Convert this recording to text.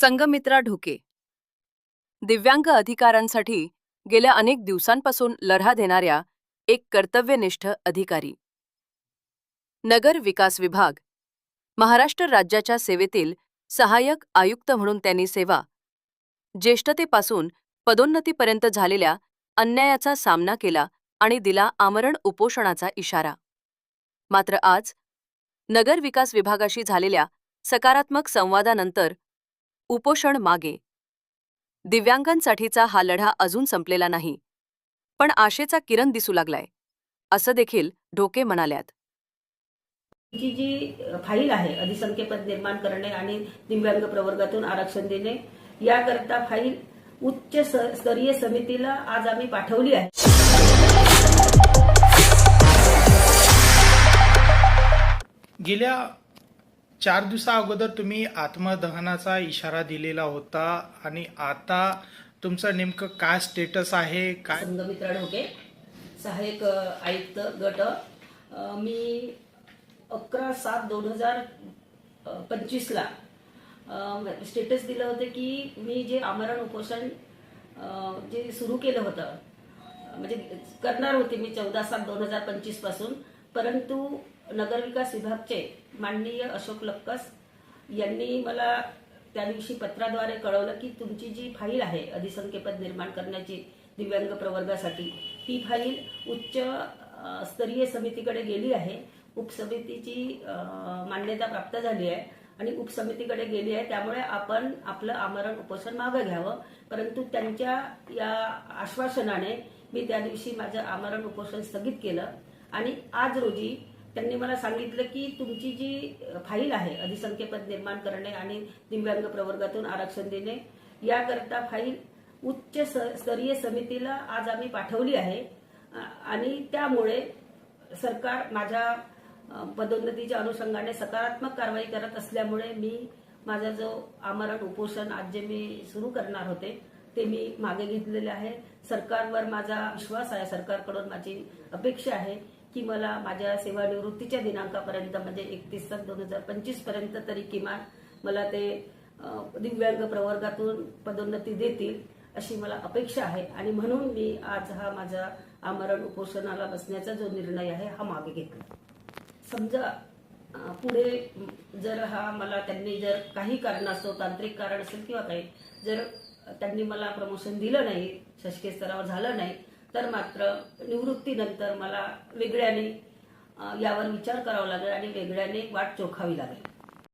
संगमित्रा ढोके. दिव्यांग अधिकारांसाठी गेल्या अनेक दिवसांपासून लढा देणाऱ्या एक कर्तव्यनिष्ठ अधिकारी. नगर विकास विभाग. महाराष्ट्र राज्याच्या सेवेतील सहाय्यक आयुक्त म्हणून त्यांनी सेवा ज्येष्ठतेपासून पदोन्नतीपर्यंत झालेल्या अन्यायाचा सामना केला आणि दिला आमरण उपोषणाचा इशारा. मात्र आज नगर विकास विभागाशी झालेल्या सकारात्मक संवादानंतर उपोषण मागे. दिव्यांगांसाठीचा हा लढा अजून संपलेला नाही. पण आशेचा किरण दिसू लागलाय असं देखील ढोके म्हणाल्यात. जी जी फाईल आहे अधिसंख्यपद निर्माण करणे आणि दिव्यांग प्रवर्गातून आरक्षण देणे याकरता फाईल उच्च स्तरीय समितीला आज आम्ही पाठवली आहे. गेल्या चार दिवसा अगोदर तुम्ही आत्मदहनाचा इशारा दिलेला होता आणि आता तुमचं नेमकं काय स्टेटस आहे? काय संगमित्रा ढोके सहाय्यक आयुक्त गट अ, मी अकरा सात दोन हजार पंचवीसला स्टेटस दिलं होतं की मी जे आमरण उपोषण अ, जे सुरू केलं होतं म्हणजे करणार होते मी चौदा सात दोन हजार पंचवीसपासून परंतु नगरविकास विभागचे माननीय अशोक लक्कस यांनी मला त्या दिवशी पत्राद्वारे कळवलं की तुमची जी फाईल आहे अधिसंख्यपद निर्माण करण्याची दिव्यांग प्रवर्गासाठी ती फाईल उच्च स्तरीय समितीकडे गेली आहे. उपसमितीची मान्यता प्राप्त झाली आहे आणि उपसमितीकडे गेली आहे. त्यामुळे आपण आपलं आमरण उपोषण मागं घ्यावं. परंतु त्यांच्या या आश्वासनाने मी त्या दिवशी माझं आमरण उपोषण स्थगित केलं. आणि आज रोजी त्यांनी मला सांगितलं की तुमची जी फाईल आहे अधिसंख्यपद निर्माण करणे आणि दिव्यांग प्रवर्गातून आरक्षण देणे याकरता फाईल उच्च स- स्तरीय समितीला आज आम्ही पाठवली आहे. आणि त्यामुळे सरकार माझ्या पदोन्नतीच्या अनुषंगाने सकारात्मक कारवाई करत असल्यामुळे मी माझा जो आमरण उपोषण आज जे मी सुरू करणार होते ते मी मागे घेतलेले आहे. सरकारवर माझा विश्वास आहे सरकारकडून माझी अपेक्षा आहे की मला माझ्या सेवानिवृत्तीच्या दिनांकापर्यंत म्हणजे एकतीस सात दोन हजार पंचवीसपर्यंत तरी किमान मला ते दिव्यांग प्रवर्गातून पदोन्नती देतील अशी मला अपेक्षा आहे. आणि म्हणून मी आज हा माझा आमरण उपोषणाला बसण्याचा जो निर्णय आहे हा मागे घेतला. समजा पुढे जर हा मला त्यांनी जर काही कारणास्तव तांत्रिक कारण असेल किंवा काही जर त्यांनी मला प्रमोशन दिलं नाही शासकीय स्तरावर झालं नाही तर मात्र निवृत्तीनंतर मला वेगळ्याने यावर विचार करावा लागेल आणि वेगळ्याने वाट चोखावी लागेल.